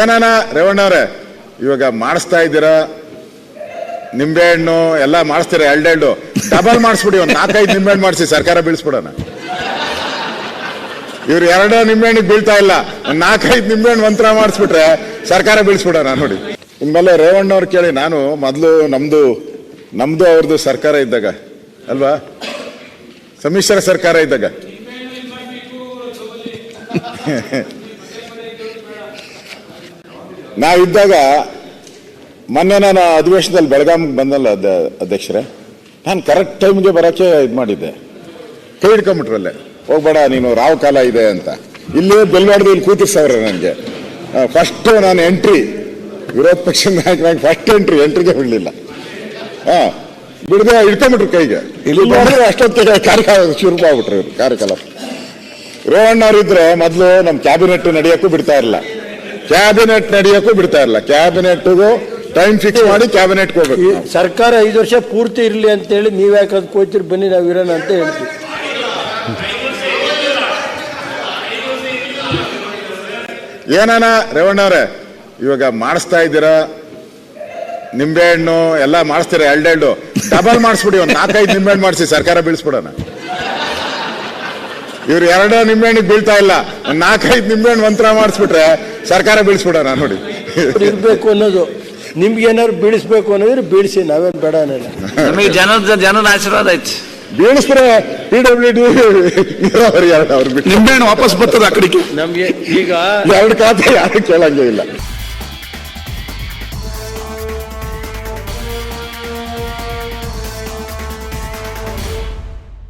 ಏನಾನ ರೇವಣ್ಣವ್ರೆ ಇವಾಗ ಮಾಡಿಸ್ತಾ ಇದ್ದೀರಾ? ನಿಂಬೆಹಣ್ಣು ಎಲ್ಲ ಮಾಡಿಸ್ತೀರಾ? ಎರಡೆರಡು ಡಬಲ್ ಮಾಡಿಸ್ಬಿಡಿ, ಒಂದು ನಾಲ್ಕೈದು ನಿಂಬೆಹಣ್ಣು ಮಾಡಿಸಿ, ಸರ್ಕಾರ ಬೀಳಿಸ್ಬಿಡೋಣ. ಇವ್ರು ಎರಡು ನಿಂಬೆಹಣ್ಣಿಗೆ ಬೀಳ್ತಾ ಇಲ್ಲ. ಒಂದು ನಾಲ್ಕೈದು ನಿಂಬೆಹಣ್ಣು ಮಂತ್ರ ಮಾಡಿಸ್ಬಿಟ್ರೆ, ಸರ್ಕಾರ ಬೀಳಿಸ್ಬಿಡೋಣ ನೋಡಿ. ಇನ್ಮೇಲೆ ರೇವಣ್ಣವ್ರು ಕೇಳಿ, ನಾನು ಮೊದಲು ನಮ್ದು ನಮ್ಮದು ಅವ್ರದ್ದು ಸರ್ಕಾರ ಇದ್ದಾಗ, ಅಲ್ವಾ? ಸಮ್ಮಿಶ್ರ ಸರ್ಕಾರ ಇದ್ದಾಗ. ನಾವಿದ್ದಾಗ ಮೊನ್ನೆ ನಾನು ಅಧಿವೇಶನದಲ್ಲಿ ಬೆಳಗಾವಿಗೆ ಬಂದಲ್ಲ ಅದ- ಅಧ್ಯಕ್ಷರೇ ನಾನು ಕರೆಕ್ಟ್ ಟೈಮ್ಗೆ ಬರೋಕ್ಕೆ ಇದು ಮಾಡಿದ್ದೆ. ಕೈ ಹಿಡ್ಕೊಂಬಿಟ್ರಲ್ಲೇ? ಹೋಗ್ಬೇಡ ನೀನು ರಾವ್ ಕಾಲ ಇದೆ ಅಂತ. ಇಲ್ಲಿ ಬೆಲ್ವಾಡ್ದು ಇಲ್ಲಿ ಕೂತಿರ್ಸವ್ರೆ ನನಗೆ ಫಸ್ಟ್ ನಾನು ಎಂಟ್ರಿ ವಿರೋಧ ಪಕ್ಷದ ನಾಯಕನಾಗಿ ಫಸ್ಟ್ ಎಂಟ್ರಿ ಎಂಟ್ರಿಗೆ ಬಿಡಲಿಲ್ಲ. ಹಾ ಬಿಡದೆ ಇಟ್ಕೊಂಬಿಟ್ರು ಕೈಗೆ. ಇಲ್ಲಿ ನೋಡಿದ್ರೆ ಅಷ್ಟೊತ್ತಿಗೆ ಕಾರ್ಯಕಾಲ ಶುರು ಆಗ್ಬಿಟ್ರು ಕಾರ್ಯಕಾಲ ಕಾರ್ಯಕಲಾಪ. ರೇವಣ್ಣವ್ರಿದ್ರೆ ಮೊದಲು ನಮ್ಮ ಕ್ಯಾಬಿನೆಟ್ ನಡೆಯೋಕ್ಕೂ ಬಿಡ್ತಾ ಇರಲಿಲ್ಲ. ಕ್ಯಾಬಿನೆಟ್ ನಡೆಯೋಕ್ಕೂ ಬಿಡ್ತಾ ಇಲ್ಲ ಕ್ಯಾಬಿನೆಟ್ಗೂ ಟೈಮ್ ಫಿಕ್ಸ್ ಮಾಡಿ ಕ್ಯಾಬಿನೆಟ್ಗೆ ಹೋಗ್ಬೇಕು ಸರ್ಕಾರ ಐದು ವರ್ಷ ಪೂರ್ತಿ ಇರಲಿ ಅಂತ ಹೇಳಿ ನೀವು ಯಾಕೆ ಅದು ಹೋಗ್ತೀರಿ ಬನ್ನಿ ನಾವು ಇರೋಣ ಅಂತ ಹೇಳ್ತೀವಿ. ಏನಾನ ರೇವಣ್ಣವ್ರೆ ಇವಾಗ ಮಾಡಿಸ್ತಾ ಇದ್ದೀರಾ? ನಿಂಬೆಹಣ್ಣು ಎಲ್ಲ ಮಾಡಿಸ್ತೀರಾ? ಎಲ್ಡೆಲ್ಡು ಡಬಲ್ ಮಾಡಿಸ್ಬಿಡಿ ಒಂದು ನಾಲ್ಕೈದು ನಿಂಬೆಹಣ್ಣು ಮಾಡಿಸಿ ಸರ್ಕಾರ ಬೀಳಿಸ್ಬಿಡೋಣ. ಇವ್ರು ಎರಡ ನಿಂಬೆಹಣ್ಣಿಗೆ ಬೀಳ್ತಾ ಇಲ್ಲ. ಒಂದು ನಾಲ್ಕೈದು ನಿಂಬೆಹಣ್ಣು ಮಂತ್ರ ಮಾಡಿಸ್ಬಿಟ್ರೆ ಸರ್ಕಾರ ಬೀಳಿಸ್ಬಿಡೋಣ ನೋಡಿ. ಇರಬೇಕು ಅನ್ನೋದು. ನಿಮ್ಗೆ ಏನಾದ್ರು ಬೀಳಿಸ್ಬೇಕು ಅನ್ನೋದ್ರೆ ಬೀಳಿಸಿ ನಾವೇನು ಬೇಡ ಅನ್ನಲ್ಲ. ನಮಗೆ ಜನದ ಜನದ ಆಶೀರ್ವಾದ ಐತಿ. ಬೀಳಿಸ್ರೆ ಪಿ ಡಬ್ಲ್ಯೂ ಡಿ ನೀರಾವರಿ ಎರಡು ಅವ್ರು ಬಿಟ್ಟು. ನಿಂಬೆಹಣ್ಣು ವಾಪಸ್ ಬರ್ತದೆ ಆ ಕಡೆಗೆ. ನಮಗೆ ಈಗ ಎರಡು ಖಾತೆ ಯಾರು ಕೇಳಂಗೇ ಇಲ್ಲ.